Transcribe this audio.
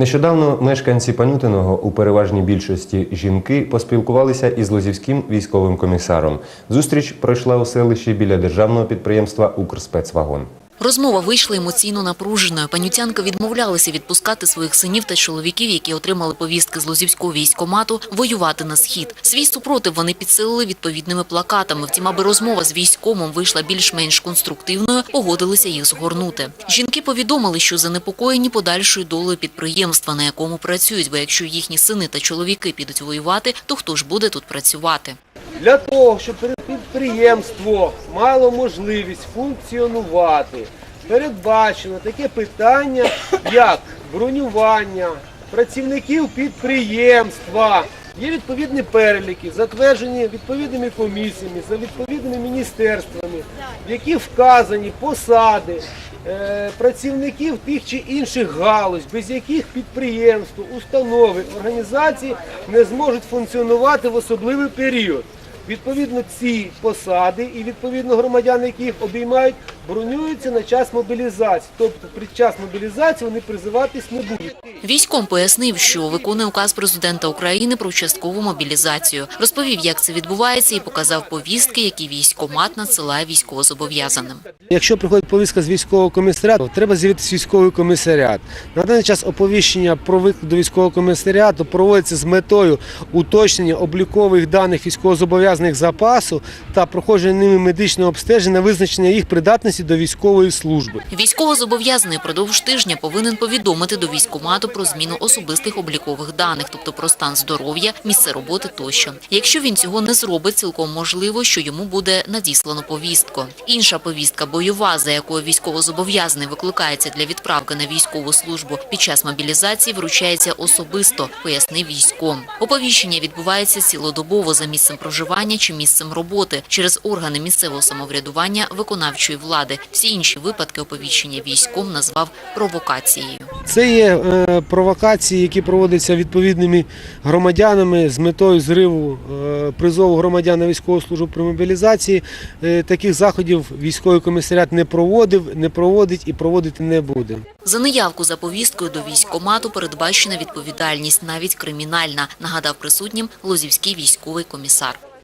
Нещодавно мешканці Панютиного у переважній більшості жінки поспілкувалися із Лозівським військовим комісаром. Зустріч пройшла у селищі біля державного підприємства Укрспецвагон. Розмова вийшла емоційно напруженою. Панютянка відмовлялася відпускати своїх синів та чоловіків, які отримали повістки з Лозівського військомату, воювати на схід. Свій супротив вони підсилили відповідними плакатами. Втім, аби розмова з військомом вийшла більш-менш конструктивною, погодилися їх згорнути. Жінки повідомили, що занепокоєні подальшою долею підприємства, на якому працюють, бо якщо їхні сини та чоловіки підуть воювати, то хто ж буде тут працювати? Для того, щоб підприємство мало можливість функціонувати, передбачено таке питання, як бронювання працівників підприємства. Є відповідні переліки, затверджені відповідними комісіями, за відповідними міністерствами, в які вказані посади е, працівників тих чи інших галузь, без яких підприємство, установи, організації не зможуть функціонувати в особливий період. Відповідно, ці посади і відповідно громадяни, які їх обіймають, бронюються на час мобілізації. Тобто під час мобілізації вони призиватись не будуть. Військом пояснив, що виконує указ президента України про часткову мобілізацію. Розповів, як це відбувається, і показав повістки, які військомат надсилає військовозобов'язаним. Якщо приходить повістка з військового комісаріату, треба з'явитися військовий комісаріат. На даний час оповіщення про виклик до військового комісаріату проводиться з метою уточнення облікових даних військовозобов'язаних запасу та проходження ними медичного обстеження, визначення їх придатності до військової служби. Військовозобов'язаний продовж тижня повинен повідомити до військомату про зміну особистих облікових даних, тобто про стан здоров'я, місце роботи тощо. Якщо він цього не зробить, цілком можливо, що йому буде надіслано повістку. Інша повістка бойова, за якою військовозобов'язаний викликається для відправки на військову службу під час мобілізації, вручається особисто, пояснив військом. Оповіщення відбувається цілодобово за місцем проживання чи місцем роботи через органи місцевого самоврядування виконавчої влади. Всі інші випадки оповіщення військом назвав провокацією. Це є е, провокації, які проводяться відповідними громадянами з метою зриву е, призову громадян на військову службу при мобілізації. Е, таких заходів військовий комісаріат не проводив, не проводить і проводити не буде. За неявку за повісткою до військкомату передбачена відповідальність, навіть кримінальна, нагадав присутнім Лозівський військовий комісар.